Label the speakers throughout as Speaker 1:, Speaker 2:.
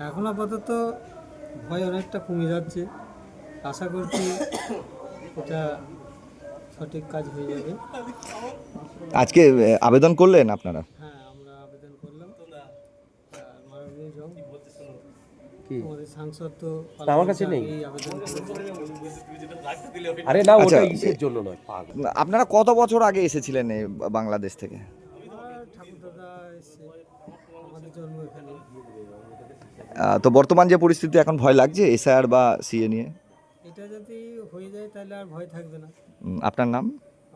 Speaker 1: এখন আপাতত ভয় অনেকটা কমে যাচ্ছে। আশা করছি এটা সঠিক কাজ হয়ে যাবে।
Speaker 2: আজকে আবেদন করলেন আপনারা?
Speaker 1: হ্যাঁ আমরা আবেদন করলাম। মাননীয় জন আমাদের সাংসদ তো
Speaker 3: আমার কাছে নেই।
Speaker 1: আবেদন করেছে
Speaker 3: আরে না
Speaker 2: আচ্ছা,
Speaker 3: ওটা ইসের জন্য নয়?
Speaker 2: আপনারা কত বছর আগে এসেছিলেন এই বাংলাদেশ থেকে
Speaker 1: আমার ঠাকুর দাদা এসছে আমাদের জন্ম এখানে
Speaker 2: আহ, তো বর্তমান যে পরিস্থিতি এখন ভয় লাগছে এসআইআর বা সিএ নিয়ে?
Speaker 1: এটা যদি হয়ে যায় তাহলে আর ভয় থাকবে না।
Speaker 2: আপনার নাম?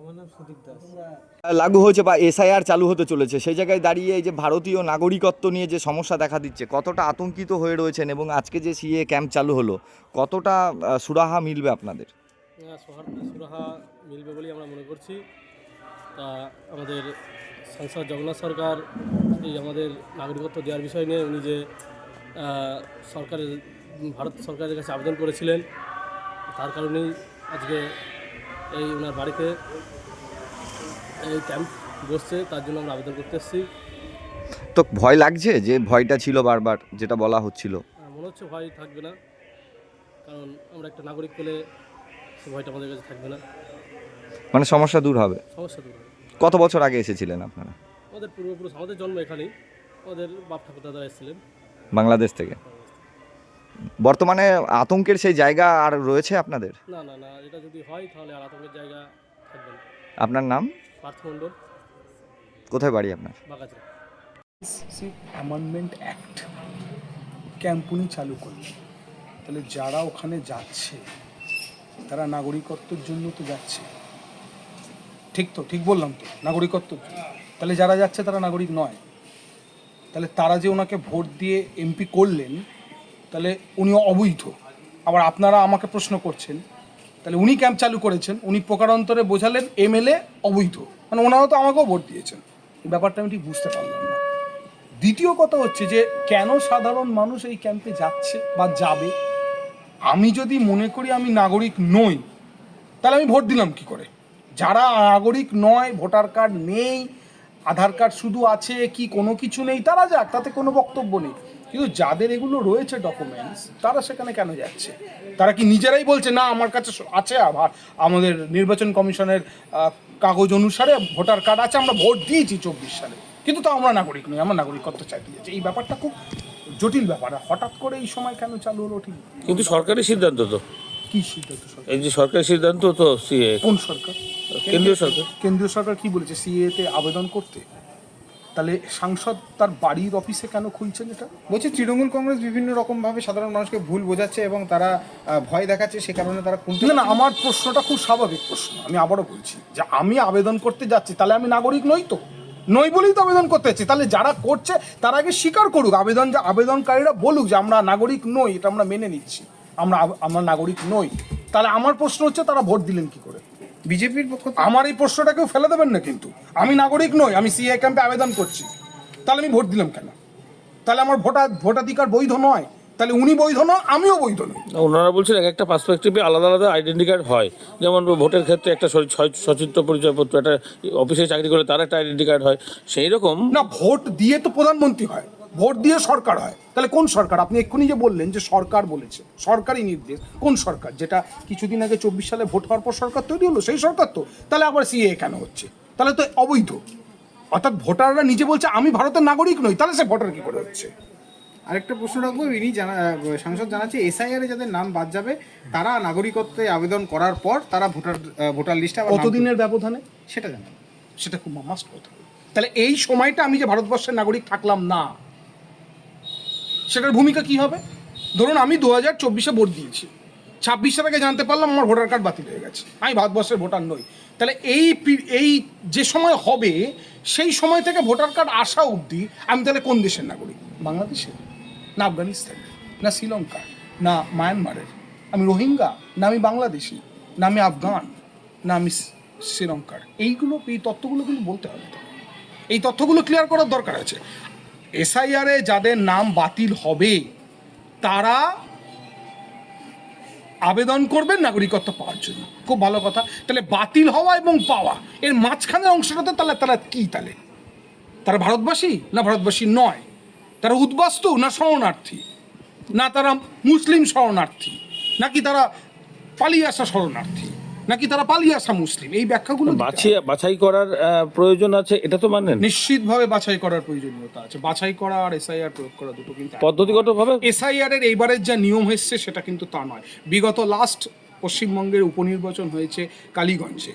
Speaker 1: আমার নাম সুদীপ দাস।
Speaker 2: লাগু হয়েছে বা এসআইআর চালু হতে চলেছে সেই জায়গায় দাঁড়িয়ে এই যে ভারতীয় নাগরিকত্ব নিয়ে যে সমস্যা দেখা দিচ্ছে কতটা আতঙ্কিত হয়ে রয়েছেন এবং আজকে যে সিএ ক্যাম্প চালু হলো কতটা সুরাহা মিলবে আপনাদের?
Speaker 4: সুরাহা মিলবে বলেই আমরা মনে করছি। তা আমাদের সাংসদ জগন্নাথ সরকার এই আমাদের নাগরিকত্ব দেওয়ার বিষয় নিয়ে উনি যে সরকারের ভারত সরকারের কাছে আবেদন করেছিলেন। তার কারণেই আজকে এই ওনার বাড়িতে এই ক্যাম্প বসছে তার জন্য আমরা আবেদন করতে এসেছি।
Speaker 2: তো ভয় লাগছে যে ভয়টা ছিল বারবার যেটা বলা হচ্ছিল?
Speaker 4: মনে হচ্ছে ভয় থাকবে না কারণ আমরা একটা নাগরিক পেলে সে ভয়টা আমাদের কাছে থাকবে না।
Speaker 2: মানে সমস্যা দূর হবে?
Speaker 4: সমস্যা দূর হবে।
Speaker 2: কত বছর আগে এসেছিলেন আপনারা?
Speaker 4: আমাদের পূর্বপুরুষ আমাদের জন্ম এখানেই। আমাদের বাপ ঠাকুর দাদা এসেছিলেন।
Speaker 2: বাংলাদেশ থেকে। বর্তমানে আতঙ্কের সেই জায়গা আর রয়েছে আপনাদের?
Speaker 4: না না না এটা যদি হয় তাহলে আর আতঙ্কের জায়গা থাকবে না।
Speaker 2: আপনার নাম?
Speaker 4: পার্থমণ্ডল
Speaker 2: কোথায় বাড়ি আপনার?
Speaker 5: অ্যামেন্ডমেন্ট অ্যাক্ট ক্যাম্প উনি চালু করলেন। তাহলে যারা ওখানে যাচ্ছে তারা নাগরিকত্বের জন্য তো যাচ্ছে। ঠিক তো ঠিক বললাম তো নাগরিকত্ব তাহলে যারা যাচ্ছে তারা নাগরিক নয়। তাহলে তারা যে ওনাকে ভোট দিয়ে এমপি করলেন, তাহলে উনি অবৈধ। আবার আপনারা আমাকে প্রশ্ন করছেন, তাহলে উনি ক্যাম্প চালু করেছেন, উনি প্রকারান্তরে বোঝালেন এমএলএ অবৈধ। মানে ওনারাও তো আমাকেও ভোট দিয়েছেন। এই ব্যাপারটা আমি ঠিক বুঝতে পারলাম না। দ্বিতীয় কথা হচ্ছে যে, কেন সাধারণ মানুষ এই ক্যাম্পে যাচ্ছে বা যাবে? আমি যদি মনে করি আমি নাগরিক নই, তাহলে আমি ভোট দিলাম কি করে? যারা নাগরিক নয়, ভোটার কার্ড নেই আধার কার্ড শুধু আছে কি কোনো কিছু নেই? তারা যাক, তাতে কোনো বক্তব্য নেই। কিন্তু যাদের এগুলো রয়েছে ডকুমেন্টস তারা সেখানে কেন যাচ্ছে? তারা কি নিজেরাই বলছে, না, আমার কাছে আছে আবার আমাদের নির্বাচন কমিশনের কাগজ অনুসারে ভোটার কার্ড আছে, আমরা ভোট দিয়েছি চব্বিশ সালে। কিন্তু তা আমরা নাগরিক নই, আমরা নাগরিকত্ব চাইতে যাচ্ছি। এই ব্যাপারটা খুব জটিল ব্যাপার। হঠাৎ করে এই সময় কেন চালু হলো ঠিক?
Speaker 6: কিন্তু সরকারি সিদ্ধান্ত তো।
Speaker 5: কি সিদ্ধান্ত সরকার?
Speaker 6: এই যে সরকারি সিদ্ধান্ত তো সিএ।
Speaker 5: কোন সরকার?
Speaker 6: কেন্দ্রীয় সরকার।
Speaker 5: কেন্দ্রীয় সরকার কি বলেছে? সিএতে আবেদন করতে? তাহলে সাংসদ তার বাড়ির অফিসে কেন খুলছেন এটা?
Speaker 7: বলছে তৃণমূল কংগ্রেস বিভিন্ন রকমভাবে সাধারণ মানুষকে ভুল বোঝাচ্ছে এবং তারা ভয় দেখাচ্ছে সে কারণে তারা খুলতে
Speaker 5: না না। আমার প্রশ্নটা খুব স্বাভাবিক প্রশ্ন। আমি আবারও বলছি যে আমি আবেদন করতে যাচ্ছি তাহলে আমি নাগরিক নই তো। নই বলেই তো আবেদন করতে যাচ্ছি। তাহলে যারা করছে তারা আগে স্বীকার করুক। আবেদন যে আবেদনকারীরা বলুক যে আমরা নাগরিক নই এটা আমরা মেনে নিচ্ছি। আমরা আমরা নাগরিক নই। তাহলে আমার প্রশ্ন হচ্ছে তারা ভোট দিলেন কি করে?
Speaker 7: বিজেপির পক্ষ
Speaker 5: আমার এই প্রশ্নটা কেউ ফেলে দেবেন না কিন্তু। আমি নাগরিক নই আমি সিএ ক্যাম্পে আবেদন করছি। তাহলে আমি ভোট দিলাম কেন? তাহলে আমার ভোটার ভোটাধিকার বৈধ নয়। তাহলে উনি বৈধ নয় আমিও বৈধ নই।
Speaker 6: ওনারা বলছেন এক একটা পার্সপেক্টিভে আলাদা আলাদা আইডেন্টি কার্ড হয়। যেমন ভোটের ক্ষেত্রে একটা সচিত্র পরিচয়পত্র একটা অফিসে চাকরি করে তার একটা আইডেন্টি কার্ড হয়। সেই রকম
Speaker 5: না ভোট দিয়ে তো প্রধানমন্ত্রী হয়। ভোট দিয়ে সরকার হয়। তাহলে কোন সরকার? আপনি এক্ষুনি যে বললেন যে সরকার বলেছে সরকারি নির্দেশ কোন সরকার? যেটা কিছুদিন আগে চব্বিশ সালে ভোট হওয়ার পর সরকার তৈরি হলো সেই সরকার তো। তাহলে আবার সিএ কেন হচ্ছে? তাহলে তো অবৈধ। অর্থাৎ ভোটাররা নিজে বলছে আমি ভারতের নাগরিক নই তাহলে সে ভোটার কি করে হচ্ছে?
Speaker 7: আরেকটা প্রশ্ন রাখব ইনি জানা সাংসদ জানাচ্ছে এসআইআর যাদের নাম বাদ যাবে তারা নাগরিকত্বে আবেদন করার পর তারা ভোটার ভোটার লিস্টে
Speaker 5: কতদিনের ব্যবধানে?
Speaker 7: সেটা জানেন
Speaker 5: সেটা খুব মাস্ট কথা। তাহলে এই সময়টা আমি যে ভারতবর্ষের নাগরিক থাকলাম না সেটার ভূমিকা কি হবে? ধরুন আমি দু হাজার চব্বিশে ভোট দিয়েছি। ছাব্বিশে থেকে জানতে পারলাম আমার ভোটার কার্ড বাতিল হয়ে গেছে। আমি ভারতবর্ষের ভোটার নই। তাহলে এই এই যে সময় হবে, সেই সময় থেকে ভোটার কার্ড আসা অবধি আমি তাহলে কোন দেশের নাগরিক? বাংলাদেশের? না আফগানিস্তানের? না শ্রীলঙ্কা না মায়ানমারের? আমি রোহিঙ্গা? না আমি বাংলাদেশি? না আমি আফগান? না আমি শ্রীলঙ্কার? এইগুলো এই তথ্যগুলো কিন্তু বলতে হবে। এই তথ্যগুলো ক্লিয়ার করার দরকার আছে। এসআইআরে যাদের নাম বাতিল হবে, তারা আবেদন করবেন নাগরিকত্ব পাওয়ার জন্য। খুব ভালো কথা। তাহলে বাতিল হওয়া এবং পাওয়া, এর মাঝখানের অংশটাতে তাহলে তারা কি তাহলে? তারা ভারতবাসী না ভারতবাসী নয়? তারা উদ্বাস্তু না শরণার্থী? না তারা মুসলিম শরণার্থী? নাকি তারা পালিয়ে আসা শরণার্থী? নাকি তারা পালিয়ে আসা মুসলিম? এই ব্যাখ্যাগুলো
Speaker 6: বাছিয়ে বাছাই করার প্রয়োজন আছে এটা তো মানেন।
Speaker 5: নিশ্চিতভাবে বাছাই করার প্রয়োজনীয়তা আছে। বাছাই করা আর এসআইআর প্রয়োগ করা দুটো কিন্তু।
Speaker 6: পদ্ধতিগতভাবে?
Speaker 5: এসআইআর এর এইবারের যা নিয়ম এসছে সেটা কিন্তু তা নয়। বিগত লাস্ট পশ্চিমবঙ্গের উপনির্বাচন হয়েছে কালীগঞ্জে।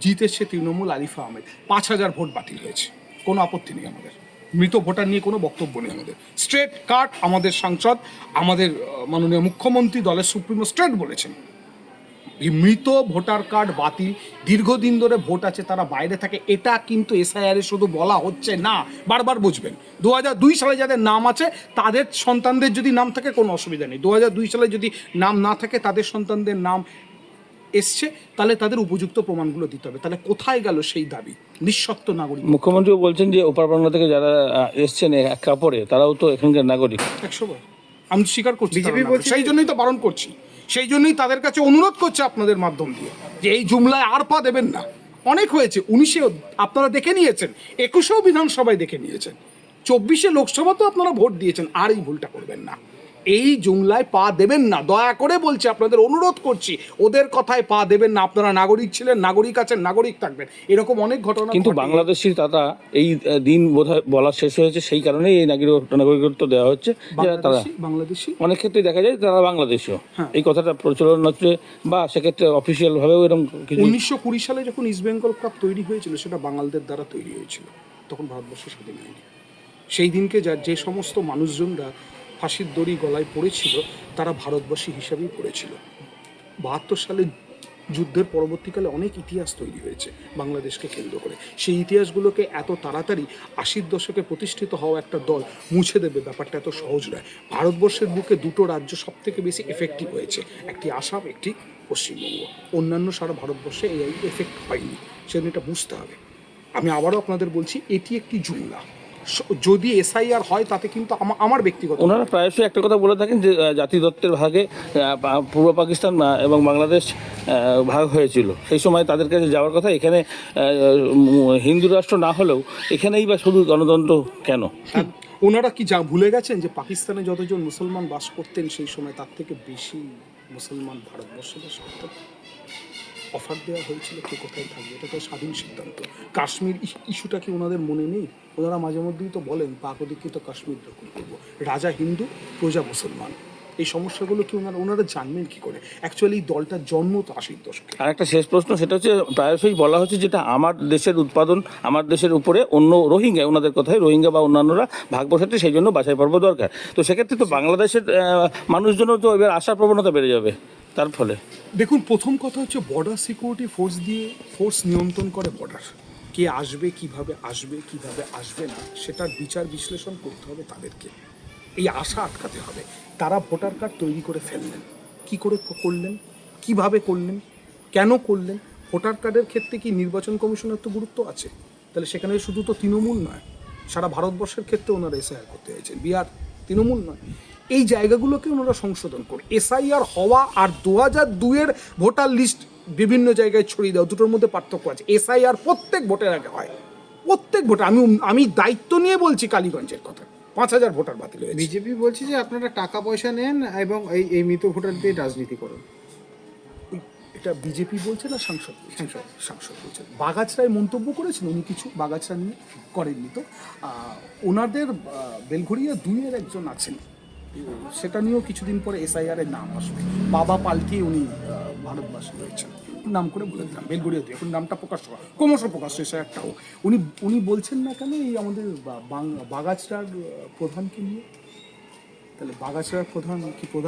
Speaker 5: জিতেছে তৃণমূল আরিফা আহমেদ। পাঁচ হাজার ভোট বাতিল হয়েছে। কোনো আপত্তি নেই আমাদের। মৃত ভোটার নিয়ে কোনো বক্তব্য নেই আমাদের। স্ট্রেট কার্ড আমাদের সাংসদ আমাদের মাননীয় মুখ্যমন্ত্রী দলের সুপ্রিমো স্ট্রেট বলেছেন। এই মৃত ভোটার কার্ড বাতিল। দীর্ঘদিন ধরে ভোট আছে তারা বাইরে থাকে। এটা কিন্তু এসআইআর শুধু বলা হচ্ছে না বারবার বুঝবেন। দু দুই সালে যাদের নাম আছে তাদের সন্তানদের যদি নাম থাকে কোনো অসুবিধা নেই। দু দুই সালে যদি নাম না থাকে তাদের সন্তানদের নাম এসছে তাহলে তাদের উপযুক্ত প্রমাণগুলো দিতে হবে। তাহলে কোথায় গেল সেই দাবি? নিঃসত্ব নাগরিক।
Speaker 6: মুখ্যমন্ত্রী বলছেন যে ওপার বাংলা থেকে যারা এসছেন এক কাপড়ে তারাও তো এখানকার নাগরিক।
Speaker 5: একশো আমি স্বীকার করছি। সেই জন্যই তো বারণ করছি। সেই জন্যই তাদের কাছে অনুরোধ করছে আপনাদের মাধ্যম দিয়ে যে এই জুমলায় আর পা দেবেন না। অনেক হয়েছে, উনিশে আপনারা দেখে নিয়েছেন, একুশেও বিধানসভায় দেখে নিয়েছেন, চব্বিশে লোকসভা তো আপনারা ভোট দিয়েছেন, আর এই ভুলটা করবেন না। এই জুমলায় পা দেবেন না। দয়া করে বলছি আপনাদের অনুরোধ করছি ওদের কথায় পা দেবেন না। আপনারা নাগরিক ছিলেন নাগরিক আছেন নাগরিক থাকবেন। এরকম অনেক ঘটনা
Speaker 6: কিন্তু
Speaker 5: ঘটে।
Speaker 6: বাংলাদেশি তারা এই দিন বোধহয় বলা শেষ হয়েছে সেই কারণেই এই নাগরিক নাগরিকত্ব দেওয়া হচ্ছে যে তারা
Speaker 5: বাংলাদেশি
Speaker 6: অনেক ক্ষেত্রে দেখা যায় তারা বাংলাদেশীয়।
Speaker 5: হ্যাঁ।
Speaker 6: এই কথাটা প্রচলন হচ্ছে বা সেক্ষেত্রে অফিসিয়াল ভাবেও এরকম
Speaker 5: উনিশশো কুড়ি সালে যখন ইস্ট বেঙ্গল কাপ তৈরি হয়েছিল সেটা বাঙালদের দ্বারা তৈরি হয়েছিল। তখন ভারতবর্ষের স্বাধীন হয়নি। সেই দিনকে যা যে সমস্ত মানুষজনরা ফাঁসির দড়ি গলায় পড়েছিল, তারা ভারতবাসী হিসাবেই পড়েছিল। বাহাত্তর সালে যুদ্ধের পরবর্তীকালে অনেক ইতিহাস তৈরি হয়েছে বাংলাদেশকে কেন্দ্র করে। সেই ইতিহাসগুলোকে এত তাড়াতাড়ি আশির দশকে প্রতিষ্ঠিত হওয়া একটা দল মুছে দেবে ব্যাপারটা এত সহজ নয়। ভারতবর্ষের বুকে দুটো রাজ্য সব থেকে বেশি এফেক্টিভ হয়েছে, একটি আসাম, একটি পশ্চিমবঙ্গ। অন্যান্য সারা ভারতবর্ষে এই এফেক্ট হয়নি, সেজন্য এটা বুঝতে হবে। আমি আবারও আপনাদের বলছি, এটি একটি জুমলা। যদি এসআইআর হয় তাতে কিন্তু আমার ব্যক্তিগত
Speaker 6: ওনারা প্রায়শই একটা কথা বলে থাকেন যে আহ, জাতি দত্তের ভাগে পূর্ব পাকিস্তান এবং বাংলাদেশ ভাগ হয়েছিল। সেই সময় তাদের কাছে যাওয়ার কথা এখানে হিন্দু রাষ্ট্র না হলেও এখানেই বা শুধু গণতন্ত্র কেন?
Speaker 5: ওনারা কি যা ভুলে গেছেন যে পাকিস্তানে যতজন মুসলমান বাস করতেন সেই সময় তার থেকে বেশি মুসলমান ভারতবর্ষে বাস করতেন? অফার দেওয়া হয়েছিল কে কোথায় থাকবে? এটা তো স্বাধীন সিদ্ধান্ত। কাশ্মীর ইস- ইস্যুটা কি ওনাদের মনে নেই? ওনারা মাঝে মধ্যেই তো বলেন পাক অধিকৃত কাশ্মীর দখল করব। রাজা হিন্দু প্রজা মুসলমান। এই সমস্যাগুলো কি ওনারা ওনারা জানবেন কি করে? অ্যাকচুয়ালি এই দলটার জন্ম তো আশির দশকে।
Speaker 6: আর একটা শেষ প্রশ্ন সেটা হচ্ছে প্রায়শই বলা হচ্ছে যেটা আমার দেশের উৎপাদন আমার দেশের উপরে অন্য রোহিঙ্গা ওনাদের কথায় রোহিঙ্গা বা অন্যান্যরা ভাগ বসাতে সেই জন্য বাছাই পর্ব দরকার। তো সেক্ষেত্রে তো বাংলাদেশের মানুষজনও তো এবার আসার প্রবণতা বেড়ে যাবে। তার ফলে।
Speaker 5: দেখুন, প্রথম কথা হচ্ছে বর্ডার সিকিউরিটি ফোর্স দিয়ে ফোর্স নিয়ন্ত্রণ করে বর্ডার কে আসবে, কীভাবে আসবে কীভাবে আসবে না, সেটার বিচার বিশ্লেষণ করতে হবে তাদেরকে। এই আশা আটকাতে হবে। তারা ভোটার কার্ড তৈরি করে ফেললেন। কি করে করলেন? কীভাবে করলেন? কেন করলেন? ভোটার কার্ডের ক্ষেত্রে কি নির্বাচন কমিশনের তো গুরুত্ব আছে? তাহলে সেখানে শুধু তো তৃণমূল নয়, সারা ভারতবর্ষের ক্ষেত্রে ওনারা এসআইআর করতে চাইছেন। বিহার তৃণমূল নয়। এই জায়গাগুলোকে ওনারা সংশোধন করে এসআইআর হওয়া আর দু হাজার দুয়ের ভোটার লিস্ট বিভিন্ন জায়গায় ছড়িয়ে দেওয়া, দুটোর মধ্যে পার্থক্য আছে। এসআইআর প্রত্যেক ভোটের আগে হয়। প্রত্যেক ভোটে আমি আমি দায়িত্ব নিয়ে বলছি কালীগঞ্জের কথা। পাঁচ হাজার ভোটার বাতিল হয়েছে।
Speaker 7: বিজেপি বলছে যে আপনারা টাকা পয়সা নেন এবং এই এই মৃত ভোটার দিয়ে রাজনীতি করুন।
Speaker 5: এটা বিজেপি বলছে না সাংসদ সাংসদ। সাংসদ বলছেন বাগাছরায় মন্তব্য করেছেন উনি কিছু বাগাছরা নিয়ে করেননি তো। ওনাদের বেলঘড়িয়া দুইয়ের একজন আছেন। সেটা নিয়েও কিছুদিন পরে এসআইআর এর নাম আসবে। বাবা পাল্টিয়ে উনি ভারতবাসী হয়েছেন নাম করে বলে দিলাম বেলঘড়িয়া দুই। এখন নামটা প্রকাশ করা ক্রমশ প্রকাশ এসআইআরটাও উনি উনি বলছেন না কেন এই আমাদের বা- বাং- প্রধানকে নিয়ে? তাহলে বাগাছড়ার প্রধান কি প্রধান?